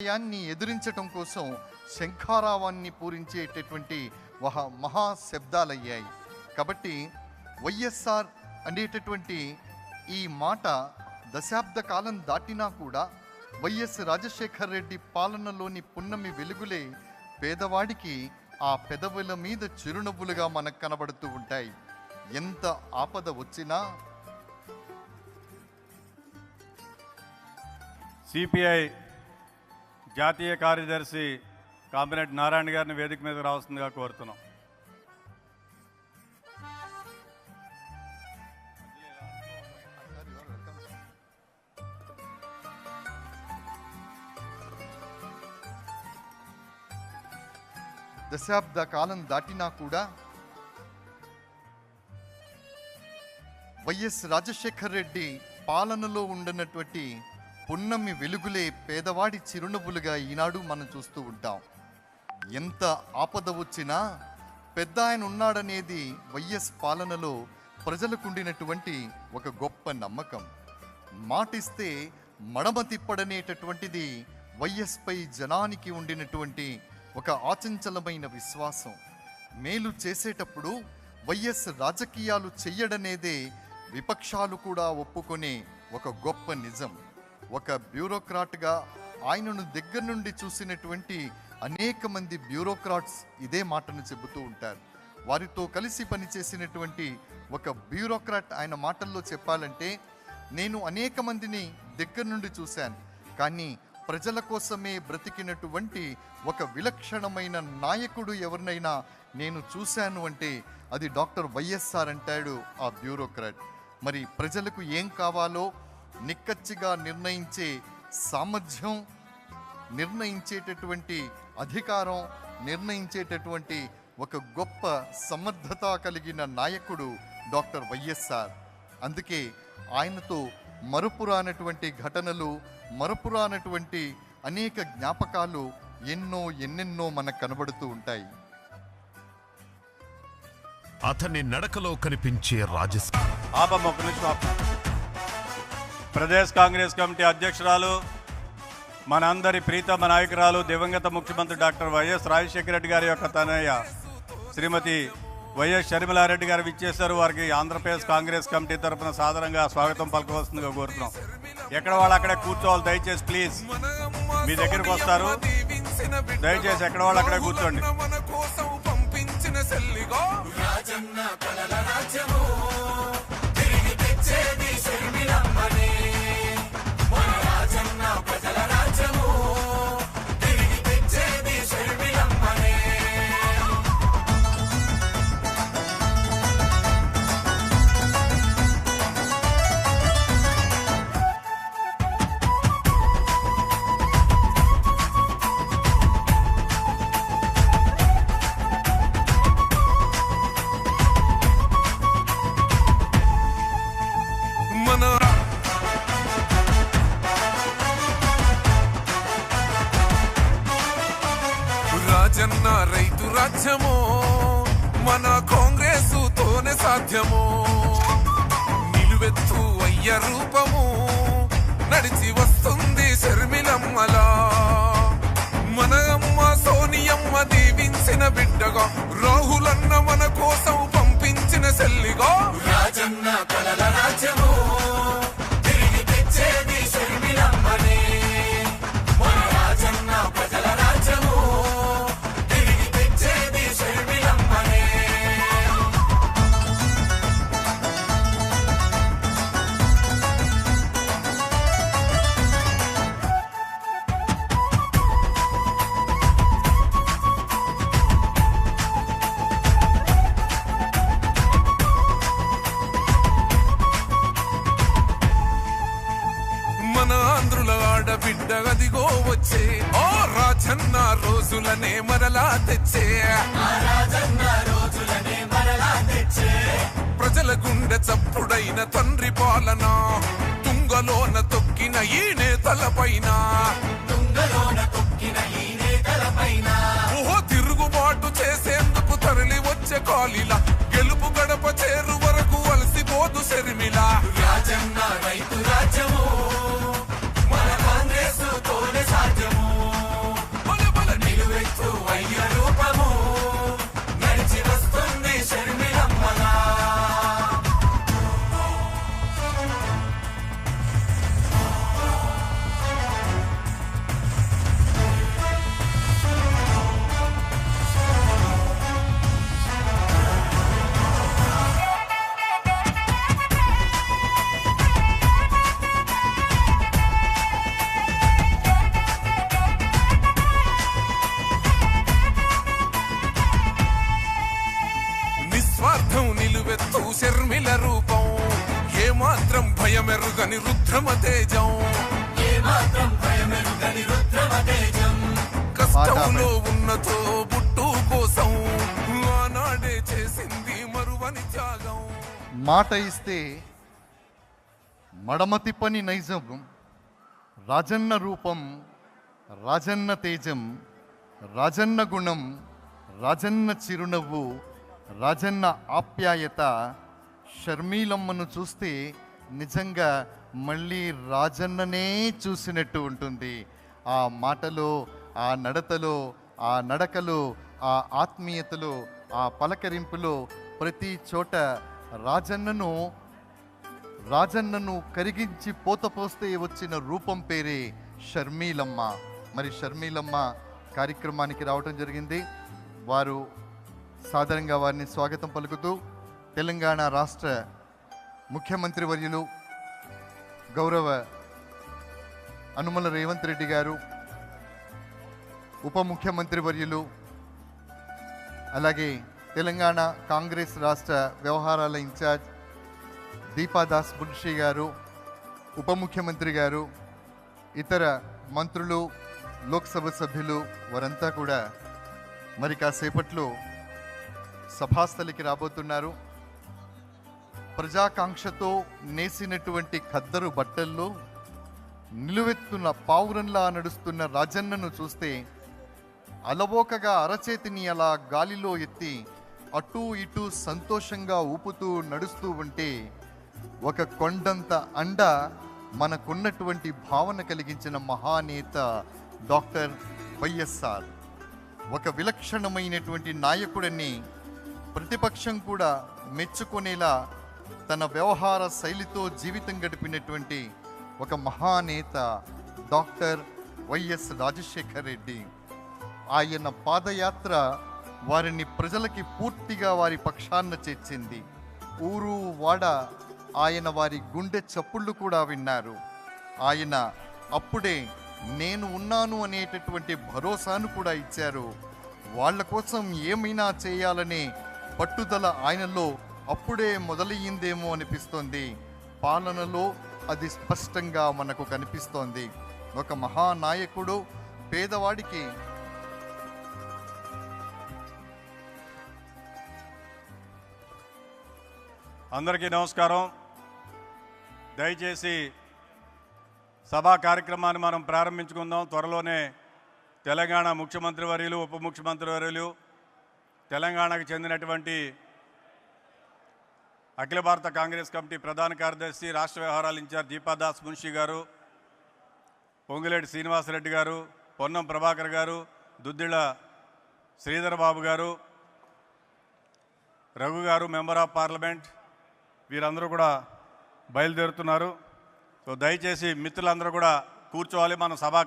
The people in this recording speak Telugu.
న్యాయాన్ని ఎదిరించటం కోసం శంఖారావాన్ని పూరించేటటువంటి మహా మహా శబ్దాలయ్యాయి. కాబట్టి వైఎస్ఆర్ అనేటటువంటి ఈ మాట దశాబ్ద కాలం దాటినా కూడా వైఎస్ రాజశేఖర్ రెడ్డి పాలనలోని పున్నమి వెలుగులే పేదవాడికి ఆ పెదవుల మీద చిరునవ్వులుగా మనకు కనబడుతూ ఉంటాయి. ఎంత ఆపద వచ్చినా సిపిఐ జాతీయ కార్యదర్శి కాంబినెట్ నారాయణ గారిని వేదిక మీద రావాల్సిందిగా కోరుతున్నాం. దశాబ్ద కాలం దాటినా కూడా వైఎస్ రాజశేఖర్ రెడ్డి పాలనలో ఉండనటువంటి పున్నమి వెలుగులే పేదవాడి చిరునవ్వులుగా ఈనాడు మనం చూస్తూ ఉంటాం. ఎంత ఆపద వచ్చినా పెద్ద ఆయన ఉన్నాడనేది వైఎస్ పాలనలో ప్రజలకుండినటువంటి ఒక గొప్ప నమ్మకం. మాటిస్తే మడమ తిప్పడనేటటువంటిది వైఎస్పై జనానికి ఉండినటువంటి ఒక ఆచంచలమైన విశ్వాసం. మేలు చేసేటప్పుడు వైఎస్ రాజకీయాలు చెయ్యడనేదే విపక్షాలు కూడా ఒప్పుకునే ఒక గొప్ప నిజం. ఒక బ్యూరోక్రాట్గా ఆయనను దగ్గర నుండి చూసినటువంటి అనేక మంది బ్యూరోక్రాట్స్ ఇదే మాటను చెబుతూ ఉంటారు. వారితో కలిసి పనిచేసినటువంటి ఒక బ్యూరోక్రాట్ ఆయన మాటల్లో చెప్పాలంటే నేను అనేక మందిని దగ్గర నుండి చూశాను కానీ ప్రజల కోసమే బ్రతికినటువంటి ఒక విలక్షణమైన నాయకుడు ఎవరినైనా నేను చూశాను అంటే అది డాక్టర్ వైఎస్ఆర్ అంటాడు ఆ బ్యూరోక్రాట్. మరి ప్రజలకు ఏం కావాలో నిక్కచ్చిగా నిర్ణయించే సామర్థ్యం నిర్ణయించేటటువంటి అధికారం నిర్ణయించేటటువంటి ఒక గొప్ప సమర్థత కలిగిన నాయకుడు డాక్టర్ వైఎస్ఆర్. అందుకే ఆయనతో మరుపురానటువంటి ఘటనలు మరుపురానటువంటి అనేక జ్ఞాపకాలు ఎన్నో ఎన్నెన్నో మనకు కనబడుతూ ఉంటాయి. అతని నడకలో కనిపించే రాజస్ ప్రదేశ్ కాంగ్రెస్ కమిటీ అధ్యక్షురాలు మనందరి ప్రీతమ నాయకురాలు దివంగత ముఖ్యమంత్రి డాక్టర్ వైఎస్ రాజశేఖర రెడ్డి గారి యొక్క తనయ్య శ్రీమతి వైఎస్ షర్మిలారెడ్డి గారు విచ్చేశారు. వారికి ఆంధ్రప్రదేశ్ కాంగ్రెస్ కమిటీ తరపున సాధారణంగా స్వాగతం పలకవలసిందిగా కోరుతున్నాం. ఎక్కడ వాళ్ళు అక్కడే కూర్చోవాలి దయచేసి ప్లీజ్. మీ దగ్గరికి వస్తారు. దయచేసి ఎక్కడ వాళ్ళు అక్కడే కూర్చోండి. నిలువెత్తు రూపము నడిచి వస్తుంది శర్మిలమ్మలా. మనమ్మ సోనియమ్మ దీవించిన బిడ్డగా రాహులన్న మన కోసం పంపించిన సెల్లిగా రాజన్న కలల రాజ్యము. వచ్చే. ఓ రాజన్న రోజులనే మరలా తెచ్చే. ప్రజల గుండె చప్పుడైన తండ్రి పాలన. తుంగలోన తొక్కిన ఈ నేతలపైన ఓహో తిరుగుబాటు చేసేందుకు తరలి వచ్చే కాలిలా. గెలుపు గడప చేరు వరకు అలసిపోదు శర్మిలా. రాజన్న ఆంజనేయుల రూపం. ఏమాత్రం భయమెరుగని రుద్రమ తేజం కష్టంలో ఉన్నతో బుట్టు కోసం ఆనాడే చేసింది మరువని త్యాగం. మాట ఇస్తే మడమతి పని నైజం రాజన్న రూపం రాజన్న తేజం రాజన్న గుణం రాజన్న చిరునవ్వు రాజన్న ఆప్యాయత షర్మీలమ్మను చూస్తే నిజంగా మళ్ళీ రాజన్ననే చూసినట్టు ఉంటుంది. ఆ మాటలో ఆ నడతలో ఆ నడకలో ఆ ఆత్మీయతలో ఆ పలకరింపులో ప్రతి చోట రాజన్నను రాజన్నను కరిగించి పోతపోస్తే వచ్చిన రూపం పేరే షర్మీలమ్మ. మరి షర్మీలమ్మ కార్యక్రమానికి రావటం జరిగింది. వారు సాధారణంగా వారిని స్వాగతం పలుకుతూ తెలంగాణ రాష్ట్ర ముఖ్యమంత్రి వర్యులు గౌరవ అనుమల రేవంత్ రెడ్డి గారు ఉప ముఖ్యమంత్రి వర్యులు అలాగే తెలంగాణ కాంగ్రెస్ రాష్ట్ర వ్యవహారాల ఇన్ఛార్జ్ దీపాదాస్ మున్షి గారు ఉప ముఖ్యమంత్రి గారు ఇతర మంత్రులు లోక్సభ సభ్యులు వారంతా కూడా మరి కాసేపట్లో సభాస్థలికి రాబోతున్నారు. ప్రజాకాంక్షతో నేసినటువంటి ఖద్దరు బట్టల్లో నిలువెత్తున్న పావురంలా నడుస్తున్న రాజన్నను చూస్తే అలవోకగా అరచేతిని అలా గాలిలో ఎత్తి అటూ ఇటూ సంతోషంగా ఊపుతూ నడుస్తూ ఉంటే ఒక కొండంత అండ మనకున్నటువంటి భావన కలిగించిన మహానేత డాక్టర్ వైఎస్ఆర్. ఒక విలక్షణమైనటువంటి నాయకుడని ప్రతిపక్షం కూడా మెచ్చుకునేలా తన వ్యవహార శైలితో జీవితం గడిపినటువంటి ఒక మహానేత డాక్టర్ వైఎస్ రాజశేఖర్ రెడ్డి. ఆయన పాదయాత్ర వారిని ప్రజలకి పూర్తిగా వారి పక్షాన చేర్చింది. ఊరు వాడ ఆయన వారి గుండె చప్పుళ్ళు కూడా విన్నారు. ఆయన అప్పుడే నేను ఉన్నాను అనేటటువంటి భరోసాను కూడా ఇచ్చారు. వాళ్ళ కోసం ఏమైనా చేయాలనే పట్టుదల ఆయనలో అప్పుడే మొదలయ్యిందేమో అనిపిస్తోంది. పాలనలో అది స్పష్టంగా మనకు కనిపిస్తోంది. ఒక మహానాయకుడు పేదవాడికి అందరికీ నమస్కారం. దయచేసి సభా కార్యక్రమాన్ని మనం ప్రారంభించుకుందాం. త్వరలోనే తెలంగాణ ముఖ్యమంత్రి వర్యులు ఉప ముఖ్యమంత్రి వర్యులు తెలంగాణకు చెందినటువంటి అఖిల భారత కాంగ్రెస్ కమిటీ ప్రధాన కార్యదర్శి రాష్ట్ర వ్యవహారాల ఇన్ఛార్జ్ దీపాదాస్ మున్షి గారు పొంగులేటి శ్రీనివాసరెడ్డి గారు పొన్నం ప్రభాకర్ గారు దుద్దిళ్ళ శ్రీధర్ బాబు గారు రఘు గారు మెంబర్ ఆఫ్ పార్లమెంట్ వీరందరూ కూడా బయలుదేరుతున్నారు. సో దయచేసి మిత్రులందరూ కూడా కూర్చోవాలి మన సభా